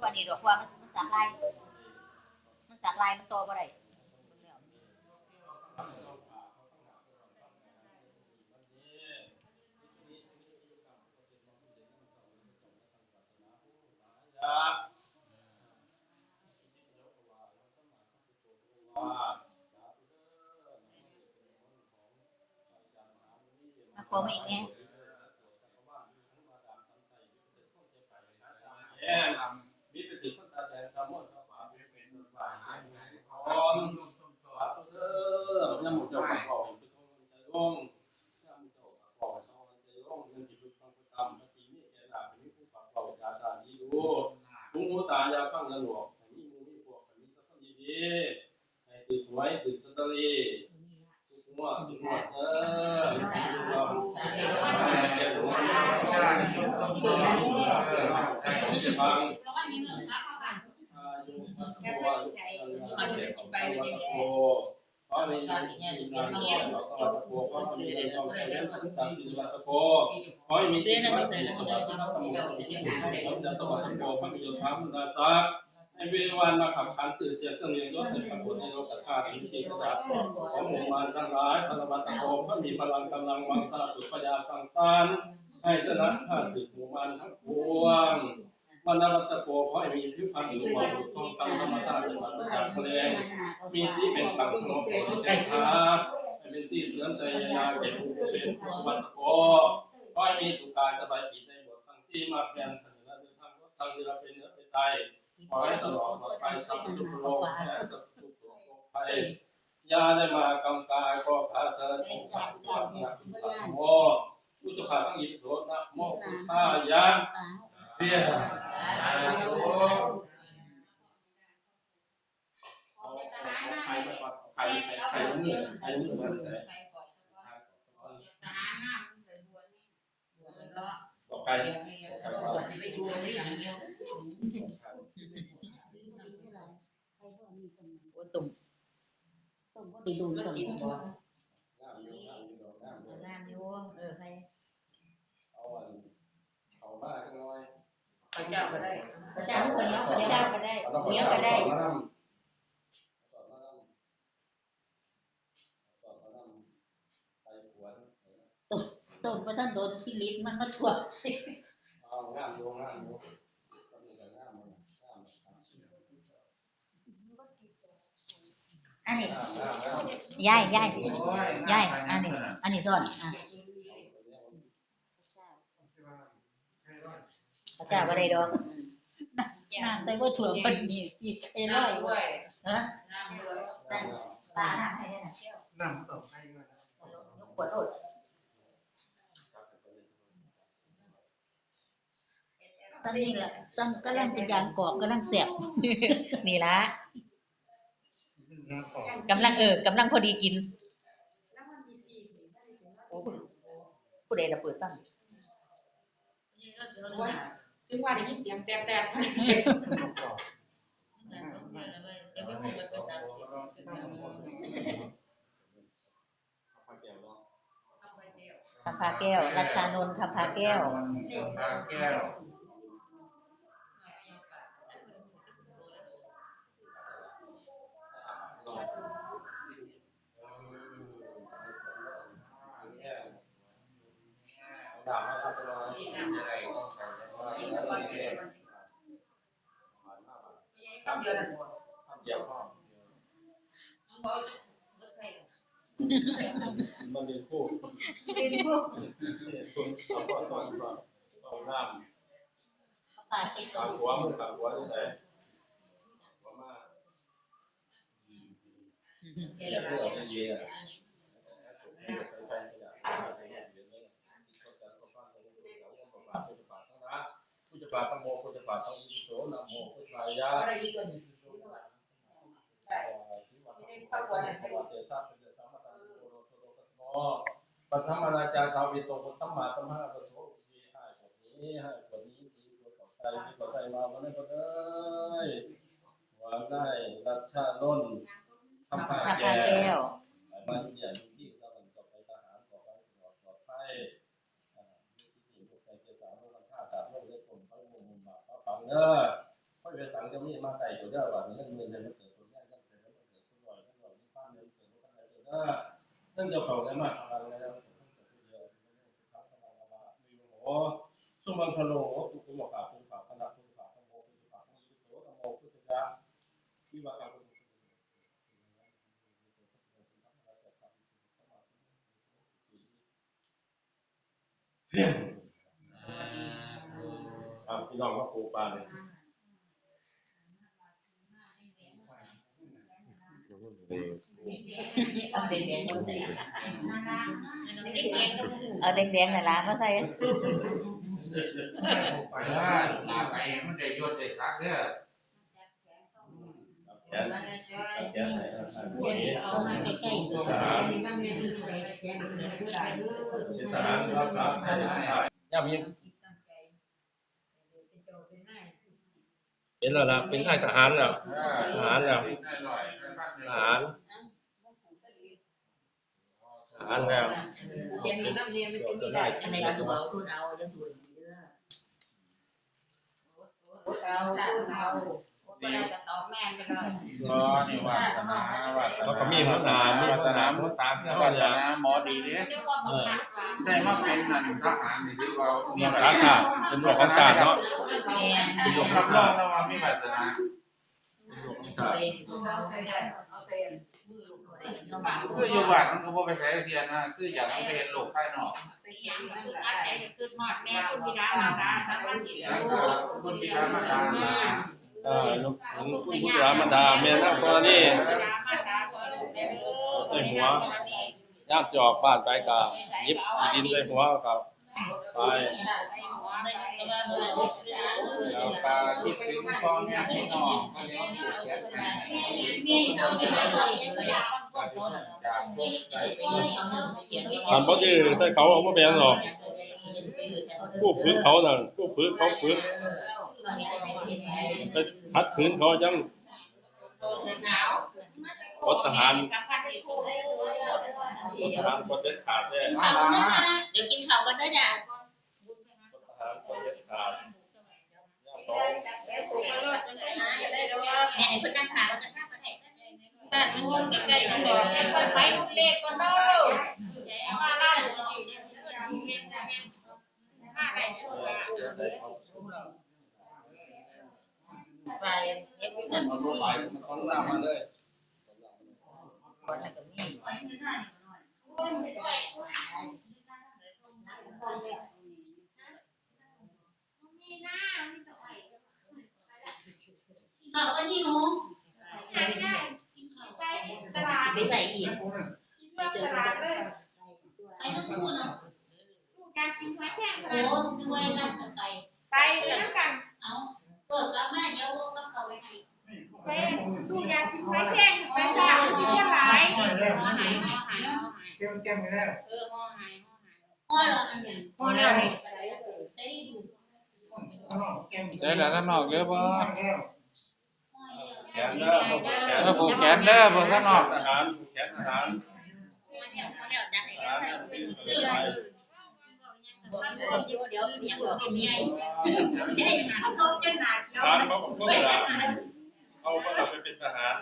ตัวนี้ดอกว่ามันมันสักลายมันสักลายมันโตบ่ได้เบิ่งแล้วมาโปรมาอีกแน่ มิตรจิตพัฒนาแต่ธรรมะธรรมะเป็นฝ่ายพร้อมสาธุเด้อยามหมดเจ้าของเขาเป็นคนใจร่องยามเจ้าของเขาใจร่องยังจิตรู้ฟังประจำนาทีนี้แกหลับเป็นผู้ฝักเราจาตาดีดูลุงหูตายาฟังยาหลวกมีมูมีพวกมีสักคนดีดีให้ตื่นไว้ตื่นสตรีตื่นหัวตื่นหัวเออตื่นหัวแกรู้ฟังขอให้มีที่วัดที่สวัสดิ์ที่นักธรรมะที่มีความจะสวัสดิ์โภพระมีธรรมนาตา ให้เวรวันมาขับขันตื่นเสียงเครื่องเรียนรถในขบวนในโลกธาตุที่ติดสาขอหมู่มารทั้งหลายพระวัตโภพระมีพลังกำลังวังตาสุปัญญาต่างๆให้ชนะข้าศึกหมู่มารทั้งปวงมันนวัตโภขอให้มีผิวพรรณอยู่ความถูกต้องตามธรรมชาติมันประจักษ์แรงมีที่เป็นปังของของใจขาให้เป็นที่เสริมใจยาเก็บผู้เป็นวัตโภขอให้มีสุขกายสบายจิตในบททั้งที่มาเพียงสัญลักษณ์ทางทางเรือเป็นเนื้อเป็นไต ขอให้ตลอดปลอดภัยสัพทุกโลกและสัพทุกโลกภัยยาได้มากำกายก็พาเธอทุกข์ทุกขังทุกข์โมพุทธคาทั้งยิบโสนะโมพุทธายะเพียรใครใครใครมือใครมือใครบอกใครโอ้ตุ่ม ตุ่มก็ดีดูอยู่ตรงนี้บ่น้ำอยู่น้ำอยู่น้ำอยู่งามอยู่เออใครเอาอันเอามาจังน้อยพระเจ้าก็ได้พระเจ้าก็ได้พระเจ้าก็ได้เนี้ยก็ได้สอนมานำสอนมานำสอนมานำไปขวนต้นพระท่านโดนพิลิตมันมาถ่วงเอางามอยู่งามอยู่ก็มีแต่งามมันงาม อันนี้งามงามงามยายยายยายอันนี้ อันนี้ซ่อนอะพระเจ้าก็ได้ดอกน้ำไปว่าถ่วงคนนี้อีกไอ้ร้อยเออตาน้ำให้ได้นะเที่ยวน้ำต่อไปก่อนยกขวดโดดตอนนี้แหละตอนกำลังเป็นยางกอกกำลังเสียบนี่ละน้ำต่อ กำลังเออกำลังพอดีกินโอ้ผู้ผู้ใดละเปิดตั้งถึงว่าได้ยินเสียงแตกน้ำต่อเอาไปเกี่ยวเนาะคำพาแก้วรัชชานนท์คำพาแก้ว พาแก้ว ดาบมา ทำอะไรๆต้องเดือนละหมดเกี่ยวข้องมันเป็นคู่เป็นพวกคุณเอาก่อนก่อนก่อนเอาน้ำปาติดขาหัวมือขาหัวที่ไหนหัวมาอย่าเพิ่งเอาไปเยอะ พุทธบาทโมพุทธบาต้องอิโสนะโมพุทธายะอะไรดีกว่านี้ปัทมราชาสาวิโตปัทมาตมหาปโสสีให้กว่านี้ให้กว่านี้ดีกว่าใจดีกว่าใจมาวันนี้ก็ได้ว่าได้รัชชานนท์ทำผ้าพาแก้วบ้านใหญ่ที่เราเป็นต่อไปทหารต่อไปตลอดปที่ที่ตกใจเกี่ยวเราดาบโลก เล็กคนเขามุมมุมบาปเขาฝังเนอะเขาไปเป็นสังจะมีมาใส่ตัวเดียว่ามันเงินเดือนมันเกิดคนแรกมันเกิดมันเกิดคนลอยคนลอยที่บ้านเงินเกิดคนอะไรเกิดได้นั่นจะเขาได้มากอะไรแล้วโอ้สุมังคโลปุกุมขาปุขาขนาปุขาขโมปุขาขโมโตขโมพุทธะวิวาคาปุเพียง อ่าพี่น้องก็ปลูกปลาเลย เอาแดงๆมาใส่เอาแดงๆน่ะล่ะมาใส่ ไปว่าลาไปมันได้ยศได้คักเด้อแขนแขนใส่เอามาใกล้ๆตัวทหารทหารรักษาใส่ย่ามีเห็นแล้วนะเป็นนายทหารแล้วทหารแล้วได้ร้อยได้พันทหารทหารแล้วเดี๋ยวนี้น้ำเนียไม่กินไม่ได้อันไหนก็สิเอาพูดเอาเรื่องส่วนเด้อเอาเอา ก็ได้ก็ตอบแม่กันเลยก็นี่ว่าสนาว่าสนาเขาก็มีหัวหน้ามีหัวหน้าหัวตามที่เขาว่าสจะนาหมอดีเด้เดี๋ยวก็ต้องหาได้มาเป็นนั่นทหารนี่ที่ว่ามีรักษาเป็นหลวงของชาติเนาะแม่เป็นลูกรับรองแล้วว่ามีวาสนาไปเอาเต้นเอาเต้นมือลูกได้เนาะคืออยู่บ้านมันก็บ่ไปใช้เทียนนะคืออยากให้ไปเห็นโลกภายนอกไปเยี่ยมคืออาใจคือหมอดแม่คุณบิดามารดาสัมมาสิแล้วลูก็กบุญบิดามารดาเอ่อ ลูกคุณพุทธรามดาเมียนักกรณีบิดามารดาสอนลูกย่ามจอกบ้านไปกับยิบดินใส่หัวกับไปแล้วก็ที่เป็นพ่อแม่พี่น้องก็เลี้ยงดูแก่แม่นี่เอาสิไปเลยจากพวกใจอันบ่ดื้อใส่เขาเอาบ่แม่นหรอกผู้ฝึกเขาน่ะผู้ฝึกเขาฝึก ไปทัดขืนเขายังพลทหารพลทหารคนเด็ดขาดแน่มาลามาเดี๋ยวกินข้าวกันเด้อจ้ะพลทหารคนเด็ดขาดย่ามเขาแม่ให้เพิ่นนั่งขาแล้วนั่งก็ได้บ้านมันอยู่ใกล้ๆกันดอกแม่ค่อยไปลูกเล็กก่อนเด้อมาไล่มาได้ไปเฮ็ด นั่นเอาลูกหลานมันเขาล่ามาเลยก่อนนั่นก็มีข้าวอันนี้หนูตลาดไปใส่อีกตลาดเลยไปทั้งคู่เนาะการกินไว้แค่โอ้ด้วยนั่นกันไปไปแล้วกัน เอาเปิดกลับมเดี๋ยวลงกับเขาไปให้ไปดูยากินไว้แค่ไปจ้าที่ว่าหลายหายหายหายเต็มเต็มไปแล้เออหอหายพ่อเราอันนี้หอแล้วได้ดูเดี๋ยวท่านนอกเยอะบ่พ่อแขนเด้อพวกแขนเออผูกแขนเด้อบ่ท่านนอกทหารผูกแขนทหารเนี่ยพ่อแล้วจ้ะทหารเดินไป บอกเดี๋ยวเดี๋ยวเดี๋ยวบอกยังไงเขาเขาจะหนาเขียวเขาก็พวกเอาพวกเราไปเป็นทหาร